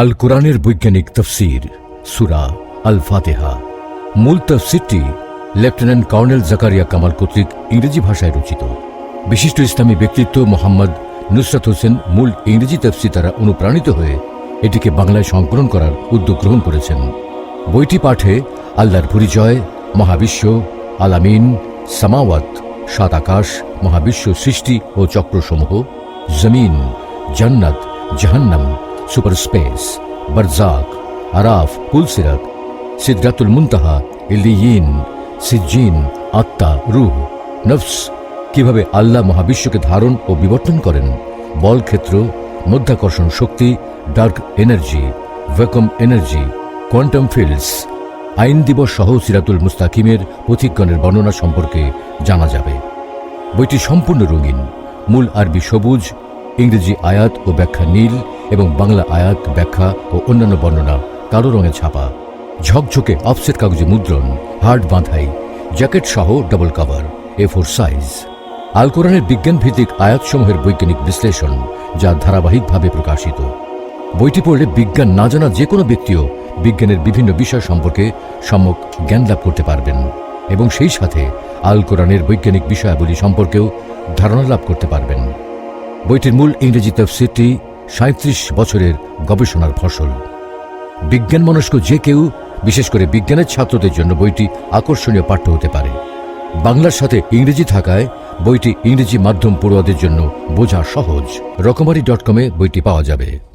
আল কোরআনের বৈজ্ঞানিক তফসির, সুরা আল ফাতেহা মূল তফসিরটি লেফটেন্যান্ট কর্নেল জাকারিয়া কামাল কর্তৃক ইংরেজি ভাষায় রচিত। বিশিষ্ট ইসলামী ব্যক্তিত্ব মোহাম্মদ নুসরাত হোসেন মূল ইংরেজি তফসির দ্বারা অনুপ্রাণিত হয়ে এটিকে বাংলায় সংকলন করার উদ্যোগ গ্রহণ করেছেন। বইটি পাঠে আল্লাহর পরিচয়, মহাবিশ্ব আলামিন সামাওয়াত, সাত আকাশ, মহাবিশ্ব সৃষ্টি ও চক্রসমূহ, জমিন, জান্নাত, জাহান্নাম সুপার স্পেস বরজাক, আরাফ পুলসিরাত সিদ্রাতুল মুনতাহা ইলিয়িন সিজ্জিন, আত্মা, রুহ, নফস, কীভাবে আল্লাহ মহাবিশ্বকে ধারণ ও বিবর্তন করেন, বল ক্ষেত্র, মধ্যাকর্ষণ শক্তি, dark energy vacuum energy, quantum fields, আইন দিবস সহ সিরাতুল মুস্তাকিমের পথিকগণের বর্ণনা সম্পর্কে জানা যাবে। বইটি সম্পূর্ণ রঙিন, মূল আরবি সবুজ, ইংরেজি আয়াত ও ব্যাখ্যা নীল এবং বাংলা আয়াত, ব্যাখ্যা ও অন্যান্য বর্ণনা কালো রঙে ছাপা। ঝকঝকে অফসেট কাগজে মুদ্রণ, হার্ড বাঁধাই, জ্যাকেট সহ double cover A four size আল কোরআনের বিজ্ঞান ভিত্তিক আয়াতসমূহের বৈজ্ঞানিক বিশ্লেষণ যা ধারাবাহিকভাবে প্রকাশিত। বইটি পড়লে বিজ্ঞান না জানা যে কোনো ব্যক্তিও বিজ্ঞানের বিভিন্ন বিষয় সম্পর্কে সম্যক জ্ঞান লাভ করতে পারবেন এবং সেই সাথে আল কোরআনের বৈজ্ঞানিক বিষয়াবলী সম্পর্কেও ধারণা লাভ করতে পারবেন। বইটির মূল ইংরেজি তফসিরটি সাঁত্রিশ বছরের গবেষণার ফসল। বিজ্ঞান মনস্ক যে কেউ, বিশেষ করে বিজ্ঞানের ছাত্রদের জন্য বইটি আকর্ষণীয় পাঠ্য হতে পারে। বাংলার সাথে ইংরেজি থাকায় বইটি ইংরেজি মাধ্যম পড়ুয়াদের জন্য বোঝা সহজ। রকমারি ডট কমে বইটি পাওয়া যাবে।